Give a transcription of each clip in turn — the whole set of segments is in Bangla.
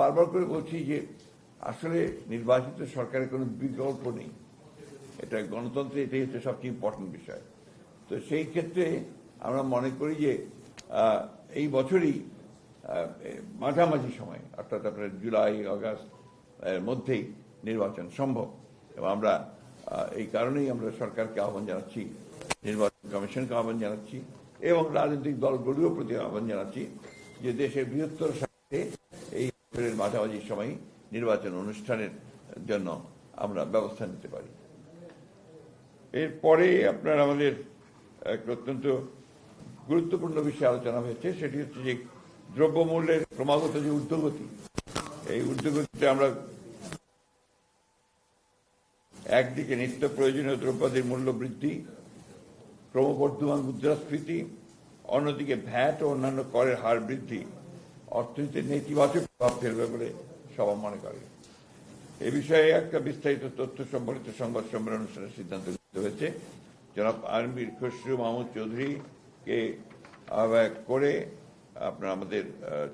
বারবার করে বলছি যে, আসলে নির্বাচিত সরকারের কোনো বিকল্প নেই। এটা গণতন্ত্রে এটাই হচ্ছে সবচেয়ে ইম্পর্টেন্ট বিষয়। তো সেই ক্ষেত্রে আমরা মনে করি যে এই বছরই মাঝামাঝি সময়, অর্থাৎ আপনার জুলাই আগস্ট এর মধ্যেই নির্বাচন সম্ভব। এবং আমরা এই কারণেই আমরা সরকারকে আহ্বান জানাচ্ছি, নির্বাচন কমিশনকে আহ্বান জানাচ্ছি, এবং রাজনৈতিক দলগুলিও প্রতি আহ্বান জানাচ্ছি যে দেশের বৃহত্তর স্বার্থে বছরের মাঝামাঝি সময় নির্বাচন অনুষ্ঠানের জন্য আমরা ব্যবস্থা নিতে পারি। এরপরে আপনার আমাদের এক অত্যন্ত গুরুত্বপূর্ণ বিষয়ে আলোচনা হয়েছে, সেটি হচ্ছে যে দ্রব্যমূল্যের ক্রমাগত যে ঊর্ধ্বগতি, এই ঊর্ধ্বগতিতে আমরা একদিকে নিত্য প্রয়োজনীয় দ্রব্যাদির মূল্য বৃদ্ধি, ক্রমবর্ধমান মুদ্রাস্ফীতি, অন্যদিকে ভ্যাট ও অন্যান্য করের হার বৃদ্ধি, অর্থনীতির নেতিবাচক প্রভাব ফেলবে বলে সবাই মনে করে। এ বিষয়ে একটা বিস্তারিত তথ্য সম্পর্কিত সংবাদ সম্মেলন অনুষ্ঠানের সিদ্ধান্ত গৃহীত হয়েছে। জনাব আরমির খসরু মাহমুদ চৌধুরীকে আহ্বায়ক করে আপনার আমাদের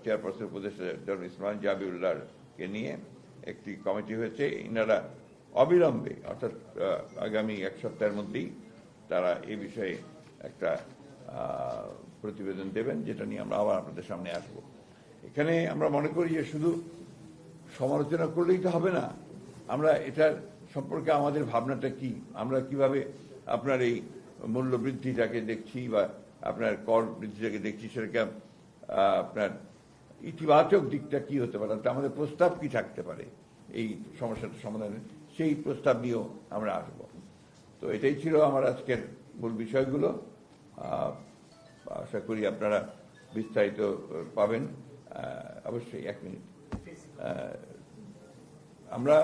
চেয়ারপারসন উপদেষ্টা জনাব ইসমাইল জাবিউল্লাহকে নিয়ে একটি কমিটি হয়েছে। ইনারা অবিলম্বে, অর্থাৎ আগামী এক সপ্তাহের মধ্যেই তারা এ বিষয়ে একটা প্রতিবেদন দেবেন, যেটা নিয়ে আমরা আবার আপনাদের সামনে আসব। এখানে আমরা মনে করি যে শুধু সমালোচনা করলেই তো হবে না। আমরা এটার সম্পর্কে আমাদের ভাবনাটা কি? আমরা কীভাবে আপনার এই মূল্য বৃদ্ধিটাকে দেখছি বা আপনার কর বৃদ্ধিটাকে দেখছি, সেটাকে আপনার ইতিবাচক দিকটা কি হতে পারে? আমাদের প্রস্তাব কি থাকতে পারে? এই সমস্যাটা সমাধানে সেই প্রস্তাব নিয়েও আমরা আসব। তো এটাই ছিল আমার আজকের মূল বিষয়গুলো। আশা করি আপনারা বিস্তারিত পাবেন। অবশ্যই, এক মিনিট। আমরা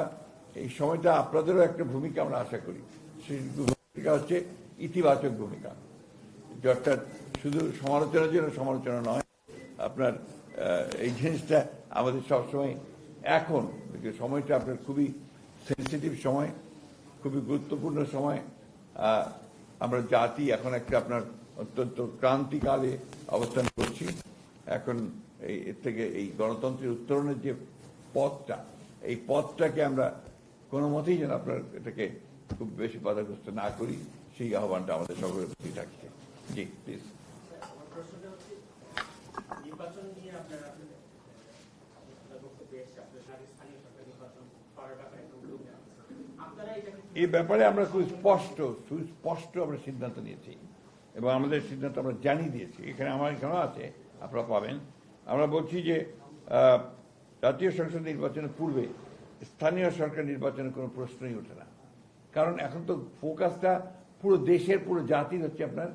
এই সময়টা আপনাদেরও একটা ভূমিকা আমরা আশা করি। সেই ভূমিকা হচ্ছে ইতিবাচক ভূমিকা। অর্থাৎ শুধু সমালোচনার জন্য সমালোচনা নয়, আপনার এই জিনিসটা আমাদের সবসময় এখন সময়টা আপনার খুবই সেন্সিটিভ সময়, খুবই গুরুত্বপূর্ণ সময় আমরা জাতি এখন একটা আপনার অত্যন্ত ক্রান্তিকালে অবস্থান করছি। এখন এই এর থেকে এই গণতন্ত্রের উত্তরণের যে পথটা এই পথটাকে আমরা কোনো মতেই যেন আপনার এটাকে খুব বেশি বাধাগ্রস্ত না করি সেই আহ্বানটা আমাদের সকলের প্রতি থাকছে। জি প্লিজ এই ব্যাপারে আমরা খুব স্পষ্ট সুস্পষ্ট আমরা সিদ্ধান্ত নিয়েছি এবং আমাদের সিদ্ধান্ত আমরা জানিয়ে দিয়েছি। এখানে আমার এখানেও আছে আপনারা পাবেন। আমরা বলছি যে জাতীয় সংসদ নির্বাচনের পূর্বে স্থানীয় সরকার নির্বাচনের কোনো প্রশ্নই ওঠে না। কারণ এখন তো ফোকাসটা পুরো দেশের, পুরো জাতির হচ্ছে আপনার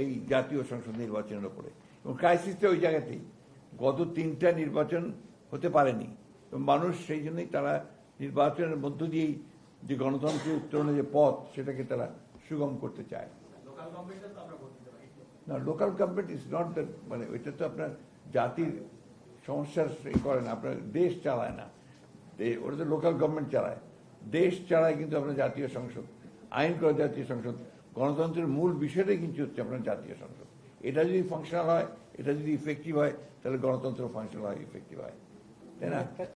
এই জাতীয় সংসদ নির্বাচনের ওপরে। এবং ক্রাইসিসটা ওই জায়গাতেই। গত তিনটা নির্বাচন হতে পারেনি। মানুষ সেই জন্যই তারা নির্বাচনের মধ্য দিয়েই যে গণতন্ত্রের উত্তরণের যে পথ, সেটাকে তারা সুগম করতে চায়। না local government is not that মানে ওইটা তো আপনার জাতির সমস্যার করে না, আপনার দেশ চালায় না। ওটা তো লোকাল গভর্নমেন্ট চালায়। দেশ চালায় কিন্তু আপনার জাতীয় সংসদ। আইন করা জাতীয় সংসদ। গণতন্ত্রের মূল বিষয়টাই কিন্তু হচ্ছে আপনার জাতীয় সংসদ। এটা যদি ফাংশনাল হয়, এটা যদি ইফেক্টিভ হয়, তাহলে গণতন্ত্র ফাংশনাল হয় ইফেক্টিভ হয়। তাই না?